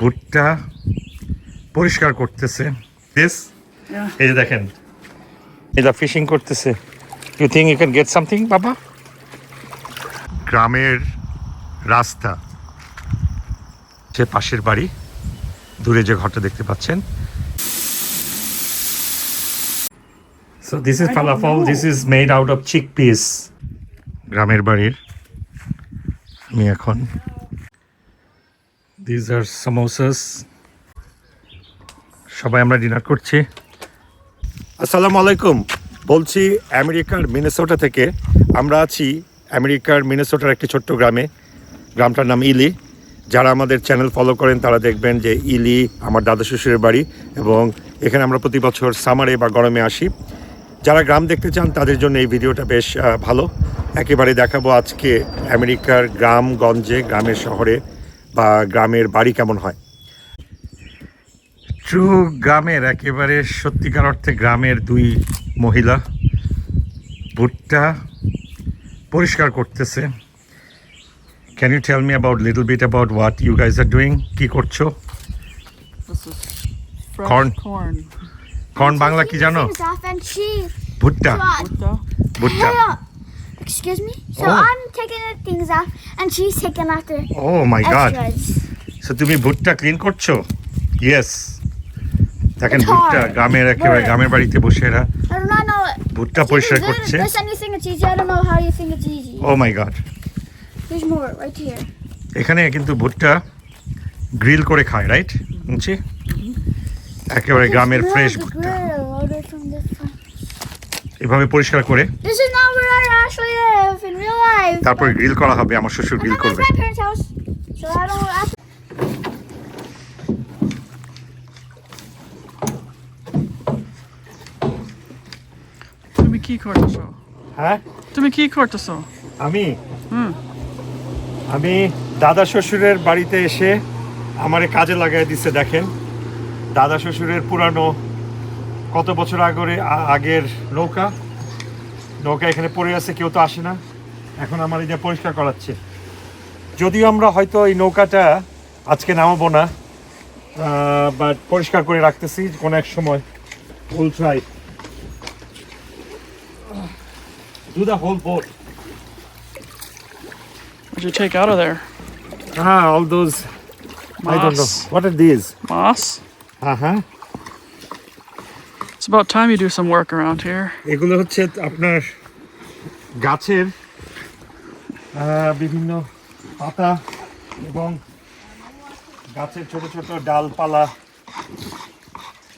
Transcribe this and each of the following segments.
ভুট্টা পরিষ্কার করতেছে। দিস এই যে দেখেন। এটা ফিশিং করতেছে। You think you can get something বাবা? গ্রামের রাস্তা। সে পাশের বাড়ি। দূরে যে ঘরটা দেখতে পাচ্ছেন। So this is falafel this is made out of chickpeas গ্রামের বাড়ির। আমি এখন দিস আর সামোসাস সবাই আমরা ডিনার করছি। আসসালামু আলাইকুম। বলছি আমেরিকার মিনেসোটা থেকে। আমরা আছি আমেরিকার মিনেসোটার একটি ছোট্ট গ্রামে। গ্রামটার নাম ইলি। যারা আমাদের চ্যানেল ফলো করেন, তারা দেখবেন যে ইলি আমার দাদা শ্বশুরের বাড়ি এবং এখানে আমরা প্রতি বছর সামারে বা গরমে আসি। যারা গ্রাম দেখতে চান, তাদের জন্য এই ভিডিওটা বেশ ভালো। একেবারে দেখাবো আজকে আমেরিকার গ্রামগঞ্জে, গ্রামের শহরে বা গ্রামের বাড়ি কেমন হয়? ট্রু গ্রামের একেবারে সত্যিকার অর্থে গ্রামের দুই মহিলা ভুট্টা পরিষ্কার করতেছে। Can you tell me about little bit about what you guys are doing কি করছ? Corn. কর্ন বাংলা কি জানো. ভুট্টা। ভুট্টা। Uh, excuse me. So Oh. I'm taking the things off, and she's taking off the my God extras. So তুমি ভুট্টা clean করছ yes দেখেন ভুট্টা. গ্রামের একেবারে গ্রামের বাড়িতে boshe এরা. ভুট্টা পরিষ্কার করছে. Oh my God right here. এখানে কিন্তু ভুট্টা গ্রিল করে খায় রাইট একেবারে গ্রামের ফ্রেশ ভুট্টা grill, ordered from this one. এভাবে পরিষ্কার করে This is not where I actually live in real life. তারপরে গ্রিল করা হবে আমার শ্বশুর গ্রিল করবে my parents' house, so I don't have তুমি কি করতেছো? হ্যাঁ? তুমি কি করতেছো? আমি? হুম। আমি দাদা শ্বশুরের বাড়িতে এসে আমারে কাজে লাগাই দিচ্ছে দেখেন। দাদা শ্বশুরের পুরানো কত বছর আগে আগের নৌকা নৌকা এখানে পড়ে আছে কেউ তো আসে না এখন আমার যে পরিষ্কার করাচ্ছে যদিও আমরা হয়তো এই নৌকাটা আজকে নামাবো না বাট পরিষ্কার করে রাখতেছি কোনো এক সময় will try do the whole boat What'd you take out of there? Ah, all those. I don't know. What are these? Moss? Uh huh. It's about time you do some work around here. এগুলো হচ্ছে আপনার গাছের আহ, বিভিন্ন পাতা এবং গাছের ছোট ছোট ডালপালা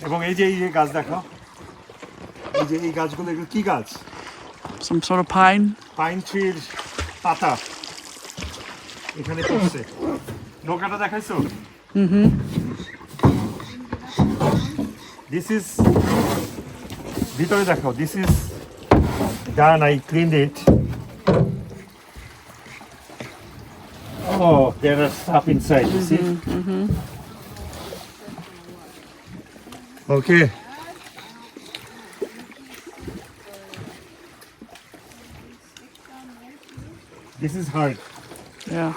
এবং এই যে এই যে গাছ দেখো এই যে এই গাছগুলো এগুলো কি গাছ Some sort of pine. Pine ট্রির পাতা এখানে পড়ছে নৌকাটা দেখাইছো Mm-hmm. দিস ইজ ভিতরে দেখো this is done I clean it Oh, there are stuff inside, you see? Okay. This is hard. Yeah.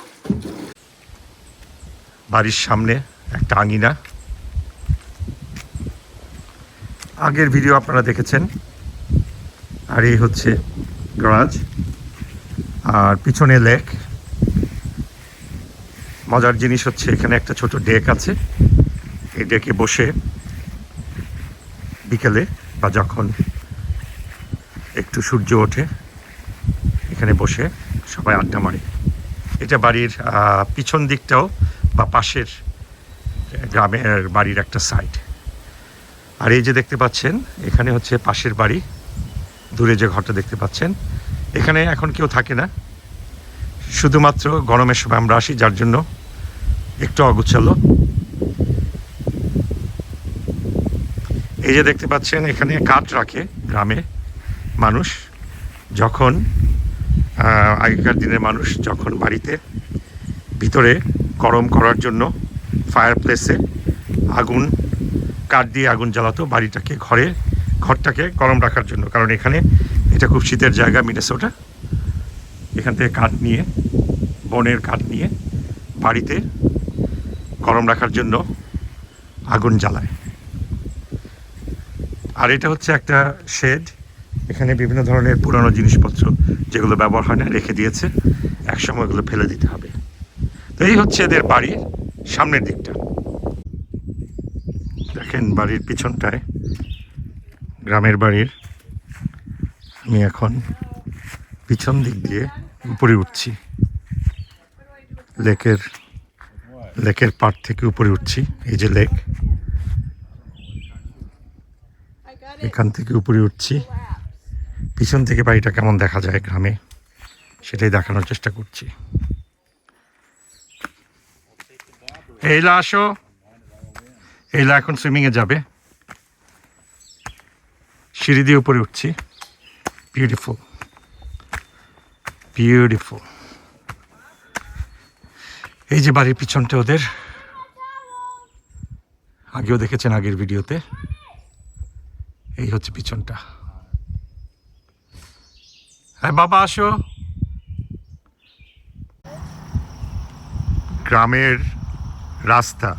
বাড়ির সামনে একটা আঙিনা আগের ভিডিও আপনারা দেখেছেন। আর এই হচ্ছে গ্রাজ আর পিছনে লেক। মজার জিনিস হচ্ছে এখানে একটা ছোট ডেক আছে। এই ডেকে বসে বিকেলে বা যখন একটু সূর্য ওঠে, এখানে বসে সবাই আড্ডা মারে। এটা বাড়ির পিছন দিকটাও বা পাশের গ্রামের বাড়ির একটা সাইড আর এই যে দেখতে পাচ্ছেন, এখানে হচ্ছে পাশের বাড়ি, দূরে যে ঘরটা দেখতে পাচ্ছেন। এখানে এখন কেউ থাকে না। শুধুমাত্র গরমের সময় আমরা আসি, যার জন্য একটু অগুছালো। এই যে দেখতে পাচ্ছেন, এখানে কাঠ রাখে গ্রামে মানুষ। যখন আগেকার দিনের মানুষ যখন বাড়িতে ভিতরে গরম করার জন্য ফায়ার প্লেসে আগুন কাঠ দিয়ে আগুন জ্বালাতো বাড়িটাকে ঘরে ঘরটাকে গরম রাখার জন্য। কারণ এখানে এটা খুব শীতের জায়গা মিনেসোটা। এখান থেকে কাঠ নিয়ে, বনের কাঠ নিয়ে বাড়িতে গরম রাখার জন্য আগুন জ্বালায়। আর এটা হচ্ছে একটা শেড। এখানে বিভিন্ন ধরনের পুরানো জিনিসপত্র যেগুলো ব্যবহার হয় না, রেখে দিয়েছে। একসময় ওগুলো ফেলে দিতে হবে। তো এই হচ্ছে এদের বাড়ির সামনের দিকটা। দেখেন বাড়ির পিছনটায়, গ্রামের বাড়ির। আমি এখন পিছন দিক দিয়ে উপরে উঠছি। লেকের লেকের পাড় থেকে উপরে উঠছি, এই যে লেক। এখান থেকে উপরে উঠছি। পিছন থেকে বাড়িটা কেমন দেখা যায় গ্রামে, সেটাই দেখানোর চেষ্টা করছি। এইলা আসো। এইলা এখন সুইমিংয়ে যাবে। সিঁড়ি দিয়ে উপরে উঠছি। বিউটিফুল বিউটিফুল এই যে বাড়ির পিছনটা ওদের। আগেও দেখেছেন আগের ভিডিওতে। এই হচ্ছে পিছনটা। হ্যাঁ বাবা, আসো। গ্রামের রাস্তা।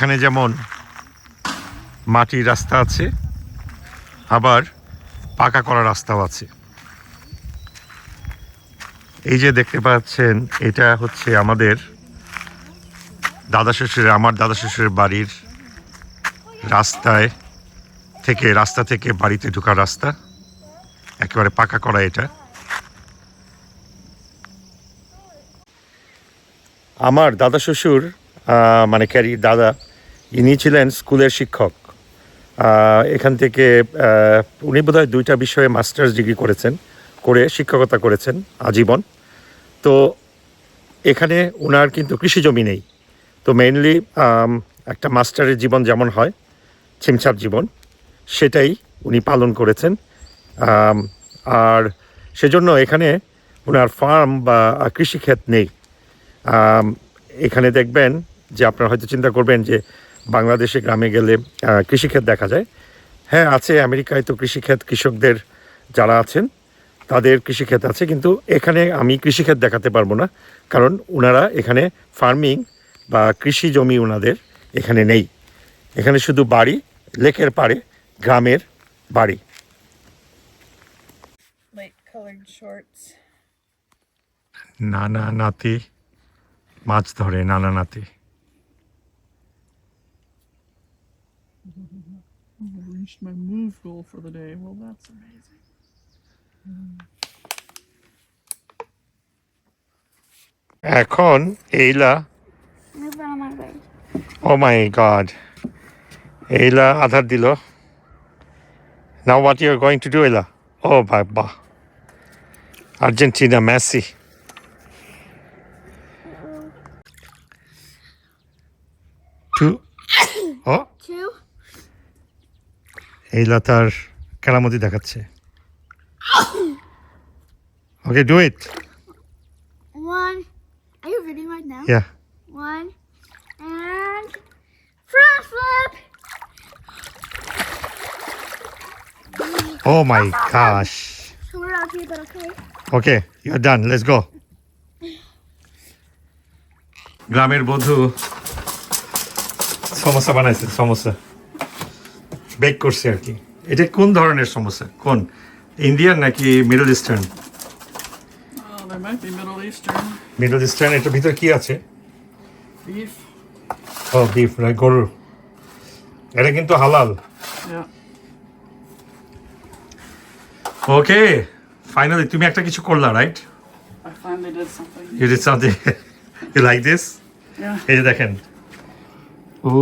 এখানে যেমন মাটির রাস্তা আছে, আবার পাকা করা রাস্তাও আছে। এই যে দেখতে পাচ্ছেন, এটা হচ্ছে আমাদের দাদা শ্বশুরের, আমার দাদা শ্বশুরের বাড়ির রাস্তায় থেকে, রাস্তা থেকে বাড়িতে ঢোকার রাস্তা। একেবারে পাকা করা এটা। আমার দাদা শ্বশুর মানে ক্যারি দাদা ইনি ছিলেন স্কুলের শিক্ষক। এখান থেকে উনি বোধহয় দুইটা বিষয়ে মাস্টার্স ডিগ্রি করেছেন, করে শিক্ষকতা করেছেন আজীবন। তো এখানে ওনার কিন্তু কৃষি জমি নেই। তো মেইনলি একটা মাস্টারের জীবন যেমন হয় ছিমছাপ জীবন, সেটাই উনি পালন করেছেন। আর সেজন্য এখানে ওনার ফার্ম বা কৃষিক্ষেত নেই। এখানে দেখবেন যে আপনারা হয়তো চিন্তা করবেন যে বাংলাদেশে গ্রামে গেলে কৃষিক্ষেত দেখা যায়। হ্যাঁ আছে আমেরিকায় তো কৃষিক্ষেত কৃষকদের যারা আছেন তাদের কৃষিক্ষেত আছে কিন্তু এখানে আমি কৃষিক্ষেত দেখাতে পারব না কারণ ওনারা এখানে ফার্মিং বা কৃষি জমি ওনাদের এখানে নেই। এখানে শুধু বাড়ি লেকের পাড়ে গ্রামের বাড়ি. নানা নাতি মাছ ধরে নানা নাতি। reached my move goal for the day. Well, that's amazing. এখন এইলা Move out of my way. Oh my God এইলা আধার দিল now what you are going to do এলা ও বাবা আর্জেন্টিনা মেসি টু ও এই লতার কেরামতি দেখাচ্ছে। ওকে ডু ইট ও মাই কাশ okay you done let's go গ্রামের বধু সমস্যা বানাইছে সমস্যা বেক করছে আর কি। এটা কোন ধরনের সমস্যা? কোন? ইন্ডিয়ান নাকি মিডল ইস্টার্ন মিডল ইস্টার্ন এটার ভিতরে কি আছে. ও বিফ গরুর এটা কিন্তু হালাল। ওকে ফাইনালি তুমি একটা কিছু করলা right. You did something you like this. এই যে দেখেন। ও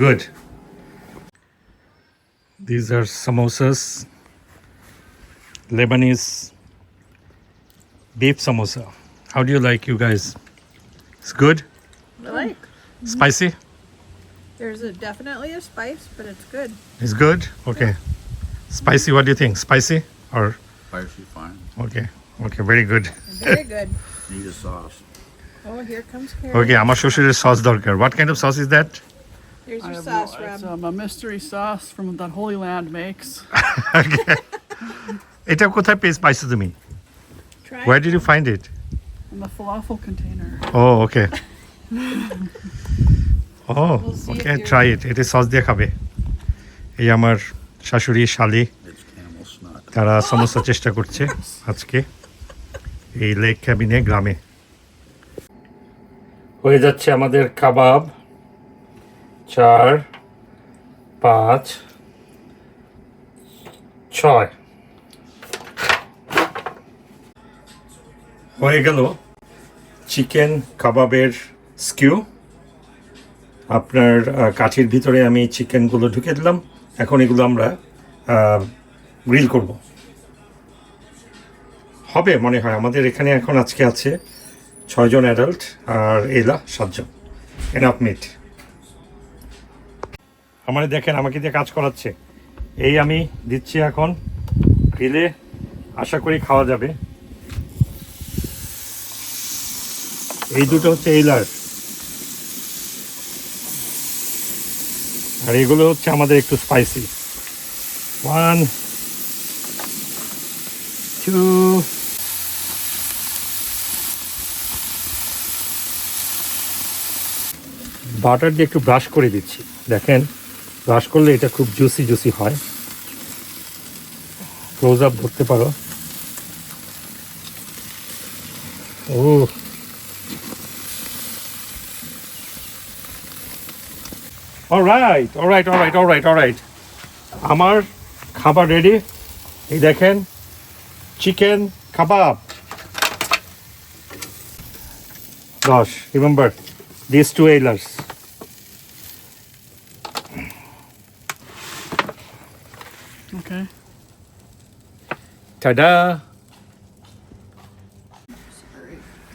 good These are samosas, Lebanese beef samosa. How do you like, you guys? It's good, I like. spicy. There's a definitely a spice, but it's good. It's good. Okay, spicy. What do you think? Spicy or Spicy fine. okay? Okay, very good. Very good. Need a sauce. Oh, here comes Carrie. Okay, আমার শ্বশুরের sauce দরকার. What kind of sauce is that? Here's I your have sauce, no, it's um, a mystery sauce from that Holy Land makes. okay. এটা কোথায় pace পাইছো তুমি Try Where did you find it? In the falafel container. Oh, okay. oh, We'll see if okay, you're- try it. এটা sauce দিয়ে খাবে এই আমার শাশুড়ি শালি It's camel snot. তারা সমস্ত চেষ্টা করছে আজকে এই লেক ক্যাবিনে গ্রামে হয়ে যাচ্ছে আমাদের কাবাব চার, পাঁচ, ছয়। হয়ে গেল চিকেন কাবাবের স্কিউ আপনার কাঠির ভিতরে আমি চিকেনগুলো ঢুকে দিলাম। এখন এগুলো আমরা গ্রিল করব। হবে মনে হয়, আমাদের এখানে এখন আজকে আছে ছয়জন অ্যাডাল্ট আর এলা সাতজন। এনাফ মিট আমার দেখেন, আমাকে দিয়ে কাজ করাচ্ছে। এই আমি দিচ্ছি এখন গ্রিলে আশা করি খাওয়া যাবে। এই দুটো হচ্ছে এইলার। আর এগুলো হচ্ছে আমাদের একটু স্পাইসি ওয়ান টু বাটার দিয়ে একটু ব্রাশ করে দিচ্ছি। দেখেন ব্রাশ করলে এটা খুব জুসি জুসি হয়। ক্লোজ আপ ধরতে পারো। ও alright alright alright alright alright আমার খাবার রেডি এই দেখেন চিকেন কাবাব দশ রিমেম্বার দিস টু এইলার্স Okay. টাডা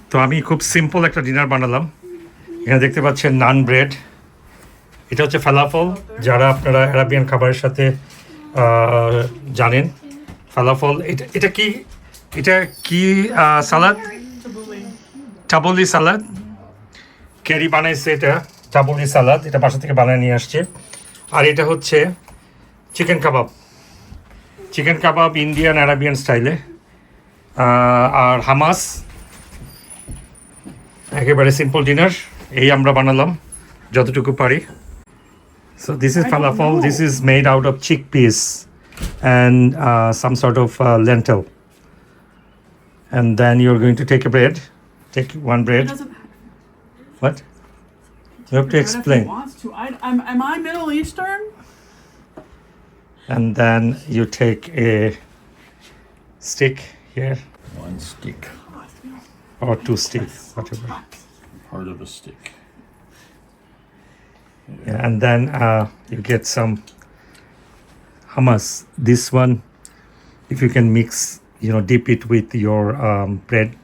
তো আমি খুব সিম্পল একটা ডিনার বানালাম। এখানে দেখতে পাচ্ছেন নান ব্রেড এটা হচ্ছে ফালাফল যারা আপনারা অ্যারাবিয়ান খাবারের সাথে জানেন। ফালাফল এটা এটা কি? এটা কি সালাদ? চাবলি সালাদ। ক্যারি বানাইছে এটা চাবলি সালাদ। এটা বাসা থেকে বানায় নিয়ে আসছে। আর এটা হচ্ছে chicken kebab chicken kebab Indian Arabian স্টাইলে আর হামাস একেবারে সিম্পল ডিনার এই আমরা বানালাম যতটুকু পারি। So this is falafel this is made out of chickpeas and some sort of lentil and then you are going to take a bread take one He bread doesn't what you have to but if explain he wants to. I, I'm, am I Middle Eastern? And then you take a stick here One stick. or two sticks, whatever. Part of a stick. Yeah, and then uh, you get some hummus. This one, if you can mix, you know, dip it with your um, bread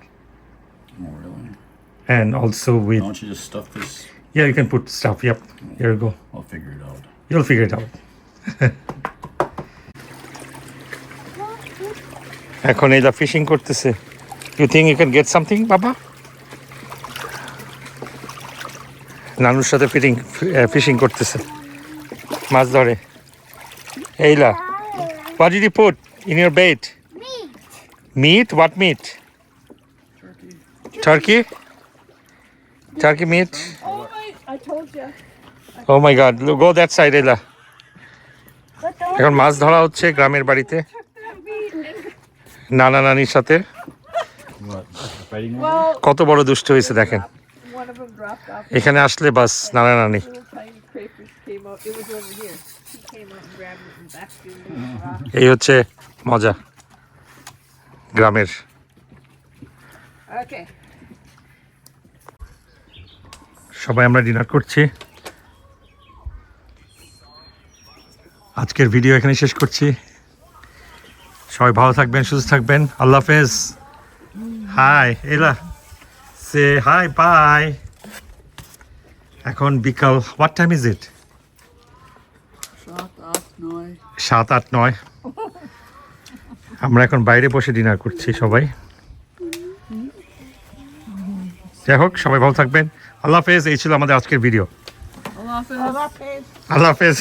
Oh, really? and also Why with don't you just stuff this? yeah, you can put stuff. Yep, here you go. I'll figure it out. You'll figure it out. এখন এলা fishing করতেছে you think you can get something বাবা? নানুর সাথে fitting fishing করতেছে মাছ ধরে। এইলা what did you put in your bait meat what meat turkey turkey meat. Oh my god go that side এলা এখন মাছ ধরা হচ্ছে গ্রামের বাড়িতে। নানা নানির সাথে? কত বড় দুষ্ট হয়েছে দেখেন। এখানে আসলে বাস নানা নানি। এই হচ্ছে মজা গ্রামের। সবাই আমরা ডিনার করছি। আজকের ভিডিও এখানে শেষ করছি। সবাই ভালো থাকবেন সুস্থ থাকবেন। আল্লাহ হাফেজ। হাই এলা। সে হাই বাই এখন বিকাল হোয়াট টাইম ইজ ইট সাত আট নয়। আমরা এখন বাইরে বসে ডিনার করছি সবাই। যাই হোক সবাই ভালো থাকবেন। আল্লাহ হাফেজ এই ছিল আমাদের আজকের ভিডিও Allah Hafiz. আল্লাহ হাফেজ।